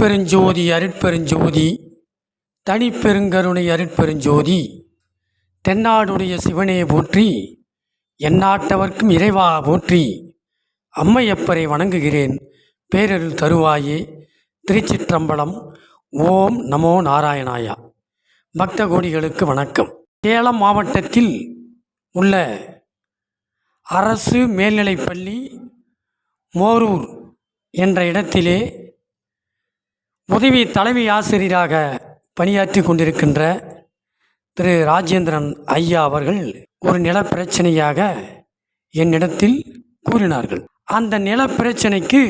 அருட்பெருஞ்சோதி அருட்பெருஞ்சோதி. தனிப்பெருங்கருணை அருட்பெருஞ்சோதி. தென்னாடுடைய சிவனே போற்றி எந்நாட்டவர்க்கும் இறைவா போற்றி அம்மையப்பரை வணங்குகிறேன். பேரருள் தருவாயே திருச்சிற்றம்பலம் ஓம் நமோ நாராயணாயா. பக்த கோடிகளுக்கு வணக்கம். சேலம் மாவட்டத்தில் உள்ள அரசு மேல்நிலைப்பள்ளி மோரூர் என்ற இடத்திலே உதவி தலைமை ஆசிரியராக பணியாற்றி கொண்டிருக்கின்ற திரு ராஜேந்திரன் ஐயா அவர்கள் ஒரு நிலப்பிரச்சனையாக என்னிடத்தில் கூறினார்கள். அந்த நிலப்பிரச்சனைக்கு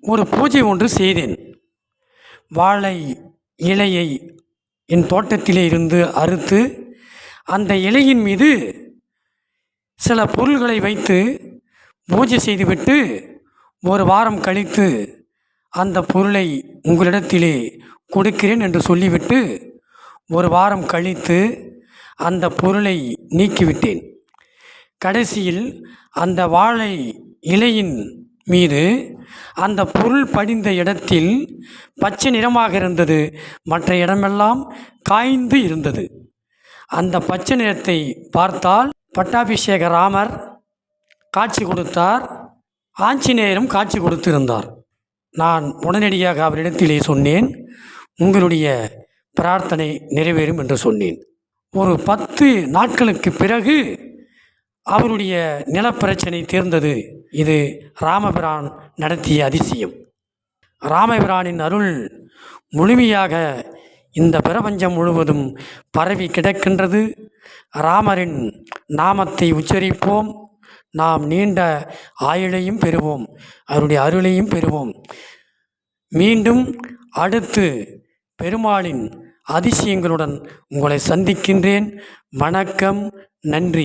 ஒரு பூஜை ஒன்று செய்தேன். வாழை இலையை என் தோட்டத்திலே இருந்து அறுத்து அந்த இலையின் மீது சில பொருள்களை வைத்து பூஜை செய்துவிட்டு ஒரு வாரம் கழித்து அந்த பொருளை உங்களிடத்திலே கொடுக்கிறேன் என்று சொல்லிவிட்டு ஒரு வாரம் கழித்து அந்த பொருளை நீக்கிவிட்டேன். கடைசியில் அந்த வாழை இலையின் மீது அந்த பொருள் படிந்த இடத்தில் பச்சை நிறமாக இருந்தது. மற்ற இடமெல்லாம் காய்ந்து இருந்தது. அந்த பச்சை நிறத்தை பார்த்தால் பட்டாபிஷேக ராமர் காட்சி கொடுத்தார். ஆஞ்சநேயரும் காட்சி கொடுத்திருந்தார். நான் உடனடியாக அவரிடத்திலே சொன்னேன் உங்களுடைய பிரார்த்தனை நிறைவேறும் என்று சொன்னேன். ஒரு பத்து நாட்களுக்கு பிறகு அவருடைய நிலப்பிரச்சனை தீர்ந்தது. இது ராமபிரான் நடத்திய அதிசயம். ராமபிரானின் அருள் முழுமையாக இந்த பிரபஞ்சம் முழுவதும் பரவி கிடக்கின்றது. ராமரின் நாமத்தை உச்சரிப்போம். நாம் நீண்ட ஆயுளையும் பெறுவோம். அவருடைய அருளையும் பெறுவோம். மீண்டும் அடுத்து பெருமாளின் அதிசயங்களுடன் உங்களை சந்திக்கின்றேன். வணக்கம் நன்றி.